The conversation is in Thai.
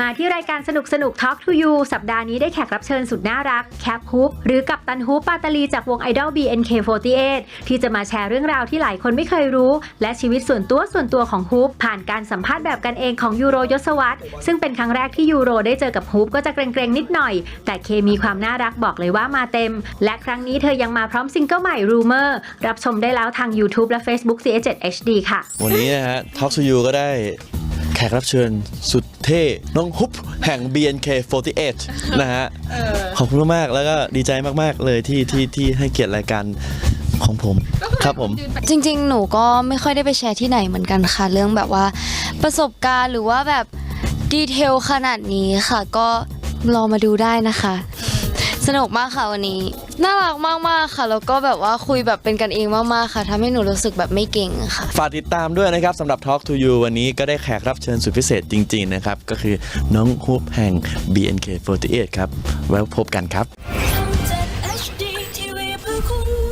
มาที่รายการสนุกสนุก Talk to You สัปดาห์นี้ได้แขกรับเชิญสุดน่ารัก แคปฮุปหรือกัปตันฮุปปาตาลีจากวงไอดอล BNK48 ที่จะมาแชร์เรื่องราวที่หลายคนไม่เคยรู้ และชีวิตส่วนตัวส่วนตัวของฮุปผ่านการสัมภาษณ์แบบกันเองของยูโรยศวรรษซึ่งเป็นครั้งแรกที่ยูโรได้เจอกับฮุปก็จะเกรงๆ นิดหน่อย แต่เคมีความน่ารักบอกเลยว่ามาเต็ม และครั้งนี้เธอยังมาพร้อมซิงเกิลใหม่ Rumor รับชมได้แล้วทาง YouTube และ Facebook CS7 HD ค่ะ วันนี้นะฮะ Talk to You ก็ได้ กรับเชิญสุดเท่ น้องฮุบแห่ง BNK48 นะฮะขอบคุณมากๆแล้วก็ดีใจมากๆเลยที่ที่ที่ให้เกียรติรายการของผมครับผม จริง ๆ หนูก็ไม่ค่อยได้ไปแชร์ที่ไหนเหมือนกันค่ะ เรื่องแบบว่าประสบการณ์หรือว่าแบบดีเทลขนาดนี้ค่ะ ก็รอมาดูได้นะคะ สนุกมากค่ะวันนี้น่ารักมากๆค่ะแล้วก็แบบว่าคุยแบบเป็นกันเองมากๆค่ะทำให้หนูรู้สึกแบบไม่เก่งค่ะ ฝากติดตามด้วยนะครับสำหรับ Talk to You วันนี้ก็ได้แขกรับเชิญสุดพิเศษจริง ๆ นะครับ ก็คือน้องฮุบแห่ง BNK48 ครับไว้พบกันครับ HD TV เพื่อคุณ